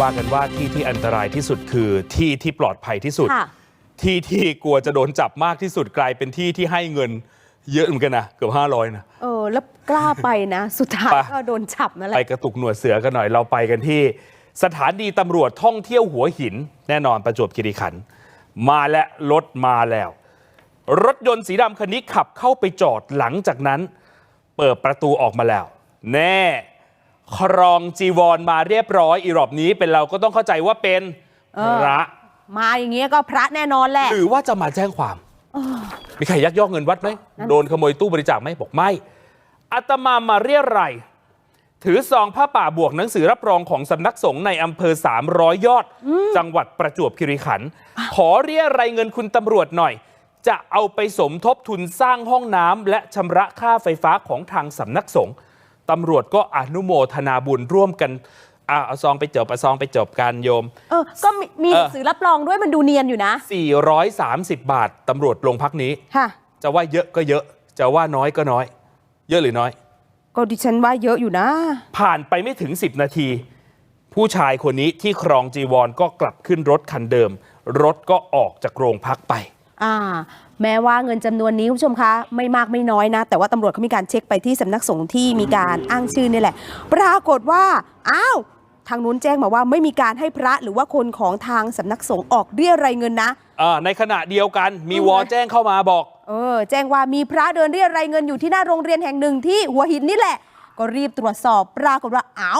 ว่ากันว่าที่ที่อันตรายที่สุดคือที่ที่ปลอดภัยที่สุดค่ะที่ที่กลัวจะโดนจับมากที่สุดกลายเป็นที่ที่ให้เงินเยอะเหมือนกันนะเกือบ500นะเออแล้วกล้าไปนะ สุดท้ายไปก็โดนจับนั่นแหไปละกระตุกหนวดเสือกันหน่อยเราไปกันที่ สถานีตำรวจท่องเที่ยวหัวหิน แน่นอนประจวบคีรีขันธ์มาและรถมาแล้ว รถยนต์สีดำคันนี้ขับเข้าไปจอดหลังจากนั้น เปิดประตูออกมาแล้ว แน่ ครองจีวรมาเรียบร้อยอีรอบนี้เป็นเราก็ต้องเข้าใจว่าเป็นเออ พระ มาอย่างเงี้ยก็พระแน่นอนแหละ หรือว่าจะมาแจ้งความ มีใครยักยอกเงินวัดไหม โดนขโมยตู้บริจาคไหมบอกไม่ อาตมามาเรียรายถือซองผ้าป่าบวกหนังสือรับรองของสำนักสงฆ์ในอำเภอ 300 ยอด จังหวัดประจวบคีรีขันธ์ขอเรียรายเงินคุณตำรวจหน่อย จะเอาไปสมทบทุนสร้างห้องน้ำและชำระค่าไฟฟ้าของทางสำนักสงฆ์ ตำรวจก็อนุโมทนาบุญร่วมกันอะเอาซองไปจบเอาซองไปจบกันโยม เออ ก็มีมีเออหนังสือรับรองด้วยมันดูเนียนอยู่นะ 430 บาทตำรวจโรงพักนี้ ค่ะ จะว่าเยอะก็เยอะ จะว่าน้อยก็น้อย เยอะหรือน้อย ก็ดิฉันว่าเยอะอยู่นะ ผ่านไปไม่ถึง 10 นาที ผู้ชายคนนี้ที่ครองจีวรก็กลับขึ้นรถคันเดิม รถก็ออกจากโรงพักไป อ่า แม้ว่าเงินจำนวนนี้คุณผู้ชมคะไม่มากไม่น้อยนะ แต่ว่าตำรวจเขามีการเช็คไปที่สำนักสงฆ์ที่มีการอ้างชื่อนี่แหละ ปรากฏว่าอ้าวทางนู้นแจ้งมาว่าไม่มีการให้พระหรือว่าคนของทางสำนักสงฆ์ออกเรียรายเงินนะอ่าในขณะเดียวกันมีวอแจ้งเข้ามาบอก เออ แจ้งว่ามีพระเดินเรียรายเงินอยู่ที่หน้าโรงเรียนแห่งหนึ่งที่หัวหินนี่แหละ ก็รีบตรวจสอบปรากฏว่าเอ้า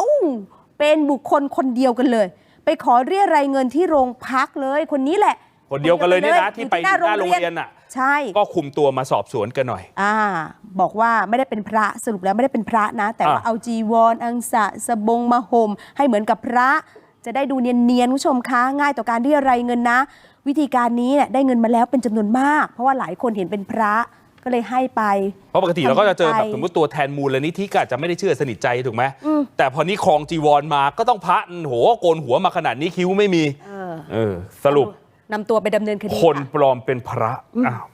เป็นบุคคลคนเดียวกันเลย ไปขอเรียรายเงินที่โรงพักเลยคนนี้แหละ คนเดียวกันเลยเนี่ยนะคที่ดีวไปกัหน้าโรงเรียนน่ะใช่ก็คุมตัวมาสอบสวนกันหน่อย อ่า บอกว่าไม่ได้เป็นพระสรุปแล้วไม่ได้เป็นพระนะ แต่ว่าอะเอาจีวรอังสะสบงมาห่มให้เหมือนกับพระจะได้ดูเนียนๆคุณผู้ชมคะง่ายต่อการเรียรายเงินนะ วิธีการนี้เนี่ยได้เงินมาแล้วเป็นจำนวนมาก เพราะว่าหลายคนเห็นเป็นพระก็เลยให้ไป เพราะปกติเราก็จะเจอแบบทำไปสมมติตัวแทนมูลนิธิก็อาจจะไม่ได้เชื่อสนิทใจถูกไหมแต่พอนี้ครองจีวรมาก็ต้องพระโหโกนหัวมาขนาดนี้คิ้วไม่มีเออเออสรุป นำตัวไปดำเนินคดีคนค่ะปลอมเป็นพระอ้าว